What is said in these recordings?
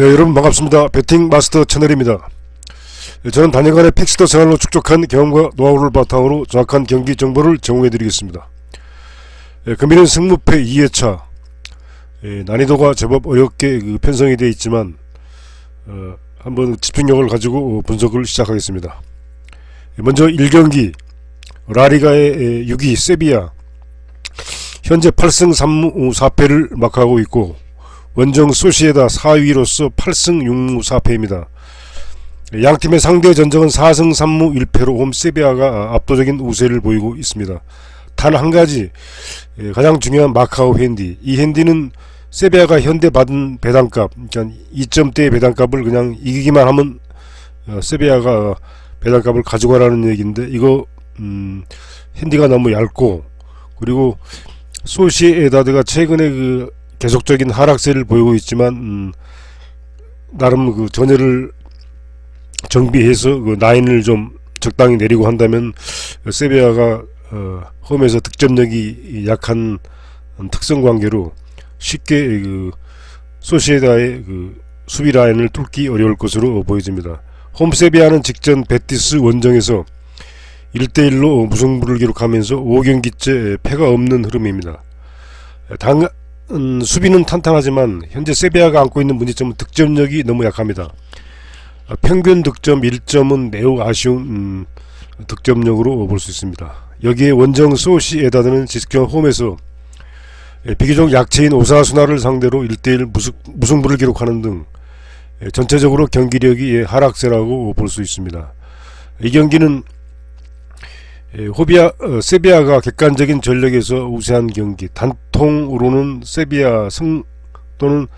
네, 여러분 반갑습니다. 배팅 마스터 채널입니다. 네, 저는 단연간의 픽스터 생활로 축적한 경험과 노하우를 바탕으로 정확한 경기 정보를 제공해 드리겠습니다. 예, 금일은 승무패 2회차. 예, 난이도가 제법 어렵게 그 편성이 되어 있지만 어, 한번 집중력을 가지고 분석을 시작하겠습니다. 예, 먼저 1경기 라리가의 6위 세비야 현재 8승 3무 4패를 막하고 있고 원정 소시에다 4위로서 8승 6무 4패입니다. 양 팀의 상대 전적은 4승 3무 1패로 홈 세비야가 압도적인 우세를 보이고 있습니다. 단 한 가지 예, 가장 중요한 마카오 핸디 이 핸디는 세비야가 현대 받은 배당값 그러니까 2점대의 배당값을 그냥 이기기만 하면 어, 세비야가 배당값을 가져가라는 얘기인데 이거 음, 핸디가 너무 얇고 그리고 소시에다드가 최근에 그 계속적인 하락세를 보이고 있지만 음, 나름 그 전열을 정비해서 그 라인을 좀 적당히 내리고 한다면 세비야가 어, 홈에서 득점력이 약한 특성 관계로 쉽게 그 소시에다의 그 수비 라인을 뚫기 어려울 것으로 보여집니다. 홈 세비야는 직전 베티스 원정에서 1대1로 무승부를 기록하면서 5경기째 패가 없는 흐름입니다. 당, 음, 수비는 탄탄하지만 현재 세비야가 안고 있는 문제점은 득점력이 너무 약합니다. 아, 평균 득점 1점은 매우 아쉬운 음, 득점력으로 볼 수 있습니다. 여기에 원정 소시 에다드는 지스경 홈에서 예, 비교적 약체인 오사수나를 상대로 1대1 무승, 무승부를 기록하는 등 예, 전체적으로 경기력이 예, 하락세라고 볼 수 있습니다. 이 경기는 예, 호비아 어, 세비야가 객관적인 전력에서 우세한 경기 단통으로는 세비야 승 또는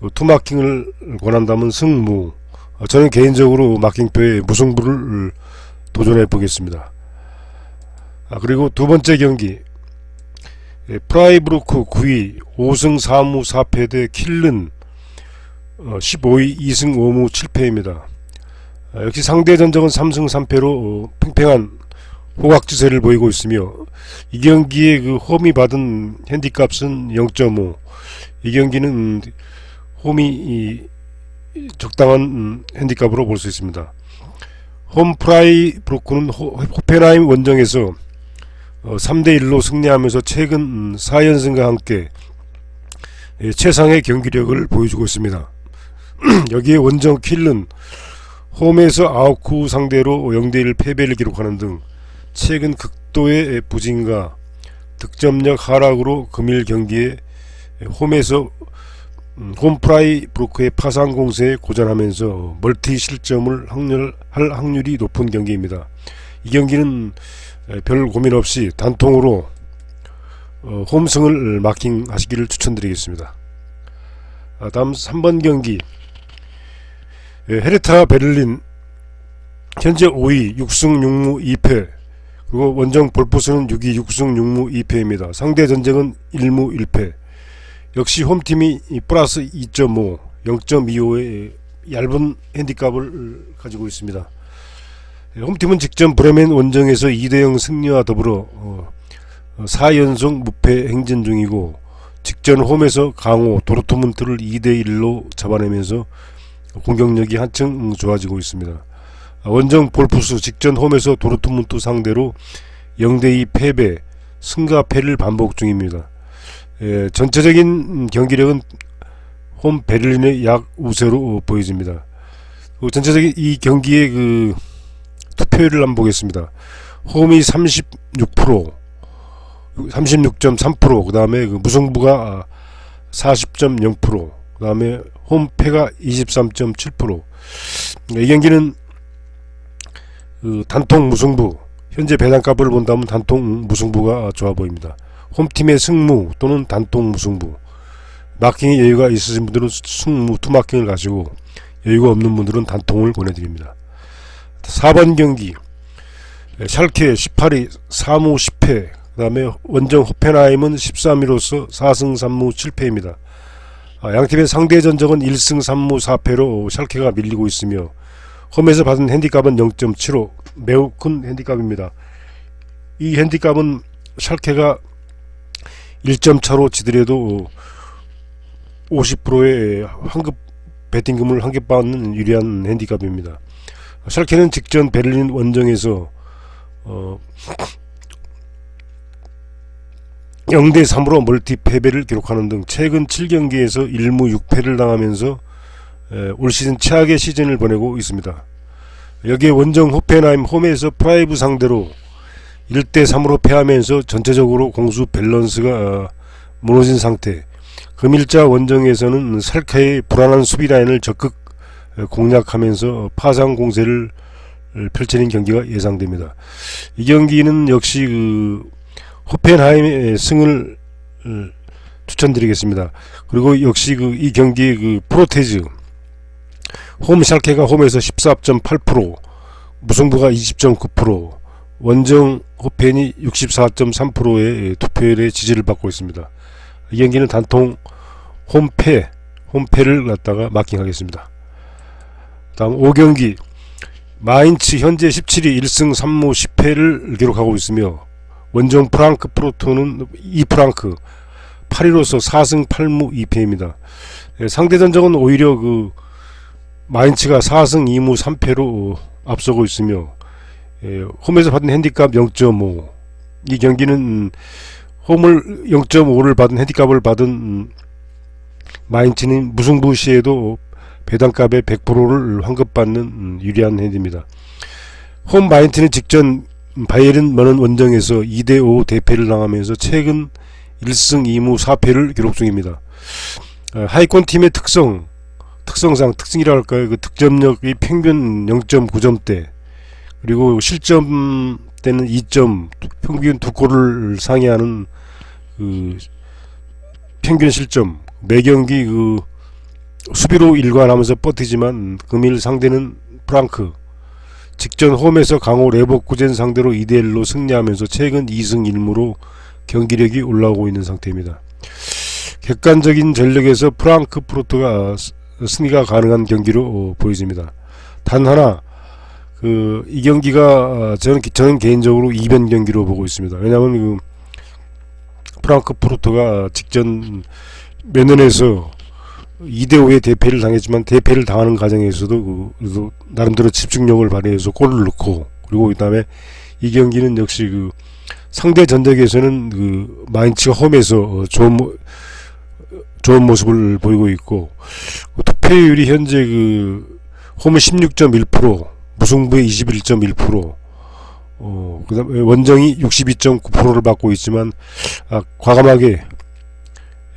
어, 투마킹을 권한다면 승무 어, 저는 개인적으로 마킹표에 무승부를 도전해 보겠습니다. 아, 그리고 두 번째 경기 예, 프라이브루크 9위 5승 4무 4패 대 킬른 어, 15위 2승 5무 7패입니다. 아, 역시 상대 전적은 3승 3패로 어, 팽팽한 호각지세를 보이고 있으며 이 경기에 그 홈이 받은 핸디값은 0.5. 이 경기는 음, 홈이 이 적당한 음, 핸디값으로 볼 수 있습니다. 홈 프라이 브로크는 호, 호펜하임 원정에서 어, 3대1로 승리하면서 최근 음, 4연승과 함께 예, 최상의 경기력을 보여주고 있습니다. 여기에 원정 킬은 홈에서 아우쿠 상대로 0대1 패배를 기록하는 등 최근 극도의 부진과 득점력 하락으로 금일 경기에 홈에서 음, 홈프라이 브로크의 파상 공세에 고전하면서 멀티 실점을 확률, 할 확률이 높은 경기입니다. 이 경기는 별 고민 없이 단통으로 어, 홈승을 마킹하시기를 추천드리겠습니다. 아, 다음 3번 경기 헤르타 베를린 현재 5위 6승 6무 2패 그리고 원정 볼포스는 6위 6승 6무 2패입니다. 상대 전쟁은 1무 1패. 역시 홈팀이 플러스 2.5, 0.25의 얇은 핸디값을 가지고 있습니다. 홈팀은 직전 브레멘 원정에서 2대0 승리와 더불어 4연속 무패 행진 중이고 직전 홈에서 강호 도르트문트를 2대1로 잡아내면서 공격력이 한층 좋아지고 있습니다. 원정 볼프스 직전 홈에서 도르트문트 상대로 0대2 패배, 승과 패를 반복 중입니다. 예, 전체적인 경기력은 홈 베를린의 약 우세로 보여집니다. 그 전체적인 이 경기의 그 투표율을 한번 보겠습니다. 홈이 36%, 36.3%, 그 다음에 그 무승부가 40.0%, 그 다음에 홈패가 23.7%. 이 경기는 그 단통 무승부 현재 배당값을 본다면 단통 무승부가 좋아 보입니다. 홈팀의 승무 또는 단통 무승부 마킹에 여유가 있으신 분들은 승무 투마킹을 가시고 여유가 없는 분들은 단통을 보내드립니다. 4번 경기 샬케 18위 3무 10패 그 다음에 원정 호펜하임은 13위로서 4승 3무 7패입니다. 아, 양팀의 상대 전적은 1승 3무 4패로 샬케가 밀리고 있으며 홈에서 받은 핸디값은 0.75 매우 큰 핸디값입니다. 이 핸디값은 샬케가 1점 차로 지더라도 50%의 환급 배팅금을 한개 받는 유리한 핸디캡입니다. 샬케는 직전 베를린 원정에서 어, 0대 3으로 멀티 패배를 기록하는 등 최근 7경기에서 1무 6패를 당하면서 에, 올 시즌 최악의 시즌을 보내고 있습니다. 여기에 원정 호펜하임 홈에서 프라이브 상대로 1대 3으로 패하면서 전체적으로 공수 밸런스가 어, 무너진 상태. 금일자 원정에서는 살카의 불안한 수비 라인을 적극 어, 공략하면서 파상 공세를 어, 펼치는 경기가 예상됩니다. 이 경기는 역시 그 호펜하임의 승을 어, 추천드리겠습니다. 그리고 역시 그 이 경기의 그 프로테즈 홈 샬케가 홈에서 14.8% 무승부가 20.9% 원정 호펜이 64.3%의 투표율의 지지를 받고 있습니다. 이 경기는 단통 홈패 홈패를 갖다가 마킹하겠습니다. 다음 5경기 마인츠 현재 17위 1승 3무 10패를 기록하고 있으며 원정 프랑크 프로토는 2프랑크 8위로서 4승 8무 2패입니다. 예, 상대 전적은 오히려 그 마인츠가 4승 2무 3패로 앞서고 있으며 예, 홈에서 받은 핸디캡 0.5. 이 경기는 음, 홈을 0.5를 받은 핸디캡을 받은 음, 마인츠는 무승부 시에도 배당값의 100%를 환급받는 음, 유리한 핸디입니다. 홈 마인츠는 직전 바이에른 머는 원정에서 2대5 대패를 당하면서 최근 1승 2무 4패를 기록 중입니다. 어, 하이권 팀의 특성, 특성상 특징이라 할까요? 그 득점력이 평균 0.9점대 그리고 실점 때는 2점 평균 두 골을 상회하는 그 평균 실점 매 경기 그 수비로 일관하면서 버티지만 금일 상대는 프랑크 직전 홈에서 강호 레버쿠젠 상대로 2대1로 승리하면서 최근 2승 1무로 경기력이 올라오고 있는 상태입니다. 객관적인 전력에서 프랑크 프로토가 승리가 가능한 경기로 어, 보여집니다. 단 하나 그 이 경기가 어, 저는 저는 개인적으로 이변 경기로 보고 있습니다. 왜냐하면 그 프랑크 프로토가 직전 매년에서 2대 5의 대패를 당했지만 대패를 당하는 과정에서도 그, 나름대로 집중력을 발휘해서 골을 넣고 그리고 그다음에 이 경기는 역시 그 상대 전적에서는 그 마인츠가 홈에서 어, 좋은 모, 좋은 모습을 보이고 있고 그 투표율이 현재 그 홈은 16.1% 무승부의 21.1% 어, 그다음에 원정이 62.9%를 받고 있지만 아, 과감하게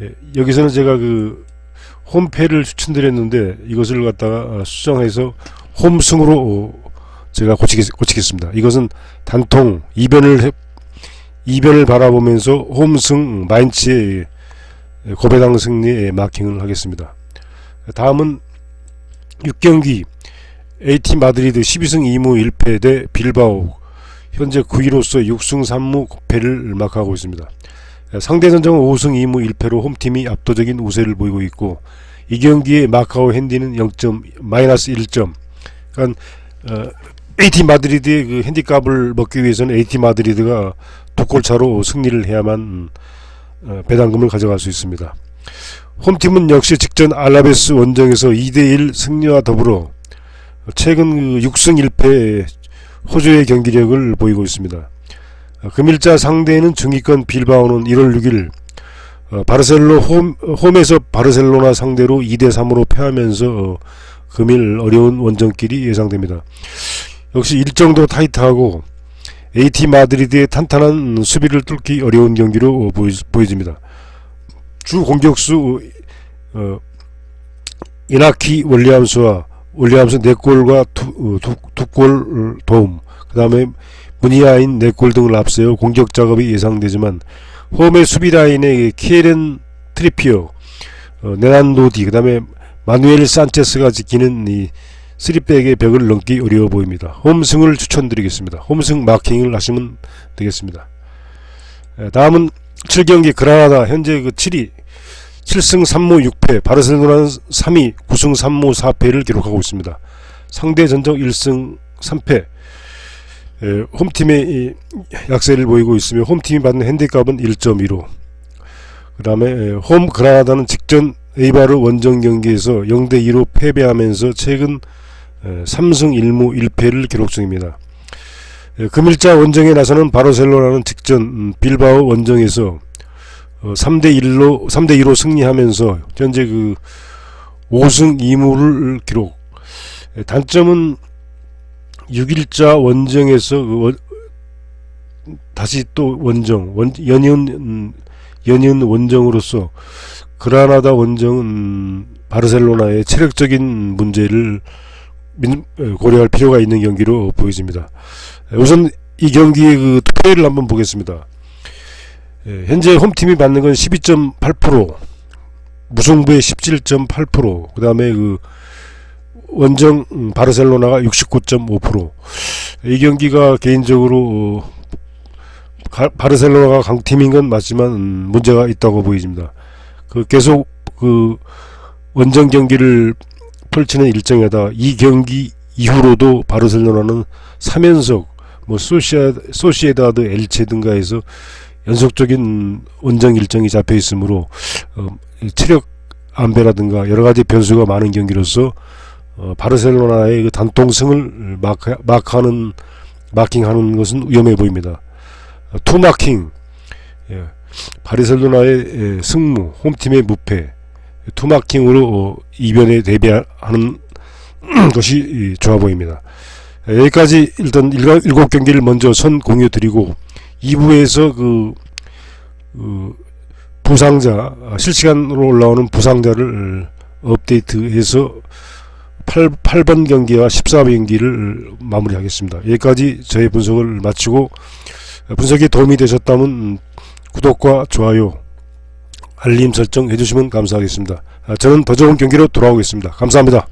예, 여기서는 제가 그 홈패를 추천드렸는데 이것을 갖다가 수정해서 홈승으로 어, 제가 고치겠, 고치겠습니다. 이것은 단통 이변을 해, 이변을 바라보면서 홈승 마인츠의 고배당 승리에 마킹을 하겠습니다. 다음은 6경기 AT 마드리드 12승 2무 1패 대 빌바오 현재 9위로서 6승 3무 9패를 마크하고 있습니다. 상대 전적은 5승 2무 1패로 홈팀이 압도적인 우세를 보이고 있고 이 경기에 마카오 핸디는 0점 마이너스 1점. 그러니까 어, AT 마드리드의 그 핸디캡을 먹기 위해서는 AT 마드리드가 두 골 차로 승리를 해야만 어, 배당금을 가져갈 수 있습니다. 홈팀은 역시 직전 알라베스 원정에서 2대1 승리와 더불어 최근 그 6승 1패 호주의 경기력을 보이고 있습니다. 어, 금일자 상대는 중위권 빌바오는 1월 6일 어, 바르셀로 홈, 홈에서 바르셀로나 상대로 2대 3으로 패하면서 어, 금일 어려운 원정길이 예상됩니다. 역시 일정도 타이트하고 AT 마드리드의 탄탄한 수비를 뚫기 어려운 경기로 보여집니다. 주 공격수 어, 이나키 월리암스와 월리암스 4골과 두, 두, 두골 도움 그 다음에 무니아인 4골 등을 앞세워 공격 작업이 예상되지만 홈의 수비 라인에 키에렌 트리피어 어, 네난도디 그 다음에 마누엘 산체스가 지키는 이 쓰리백의 벽을 넘기 어려워 보입니다. 홈승을 추천드리겠습니다. 홈승 마킹을 하시면 되겠습니다. 에, 다음은 7경기 그라나다 현재 그 7위 7승 3무 6패 바르셀로나는 3위 9승 3무 4패를 기록하고 있습니다. 상대 전적 1승 3패 에, 홈팀의 이 약세를 보이고 있으며 홈팀이 받는 핸디캡은 1.15. 그 다음에 홈 그라나다는 직전 에이바르 원정 경기에서 0대2로 패배하면서 최근 에, 3승 1무 1패를 기록 중입니다. 에, 금일자 원정에 나서는 바르셀로나는 직전 음, 빌바오 원정에서 어, 3대 1로 3대 2로 승리하면서 현재 그 5승 2무를 기록. 에, 단점은 6일자 원정에서 그 원- 다시 또 원정 원, 연이은 음, 연이은 원정으로서 그라나다 원정은 음, 바르셀로나의 체력적인 문제를 고려할 필요가 있는 경기로 보여집니다. 에, 우선 이 경기의 그 투표율을 한번 보겠습니다. 에, 현재 홈팀이 받는 건 12.8%, 무승부의 17.8%, 그 다음에 그 원정 음, 바르셀로나가 69.5%. 이 경기가 개인적으로 어, 가- 바르셀로나가 강팀인 건 맞지만 음, 문제가 있다고 보여집니다. 그 계속 그 원정 경기를 펼치는 일정에다 이 경기 이후로도 바르셀로나는 3연속 뭐 소시아 소시에다드 엘체 등가에서 연속적인 원정 일정이 잡혀 있으므로 어, 이 체력 안배라든가 여러 가지 변수가 많은 경기로서 어, 바르셀로나의 그 단통성을 마크, 마크하는 마킹하는 것은 위험해 보입니다. 어, 투마킹. 예, 바르셀로나의 예, 승무 홈팀의 무패 투마킹으로 어, 이변에 대비하는 것이 이, 좋아 보입니다. 예, 여기까지 일단 일곱 경기를 먼저 선 공유 드리고 2부에서 그, 그 부상자 아, 실시간으로 올라오는 부상자를 어, 업데이트해서 8, 8번 경기와 14번 경기를 마무리하겠습니다. 여기까지 저의 분석을 마치고 분석이 도움이 되셨다면 음, 구독과 좋아요, 알림 설정 해주시면 감사하겠습니다. 아, 저는 더 좋은 경기로 돌아오겠습니다. 감사합니다.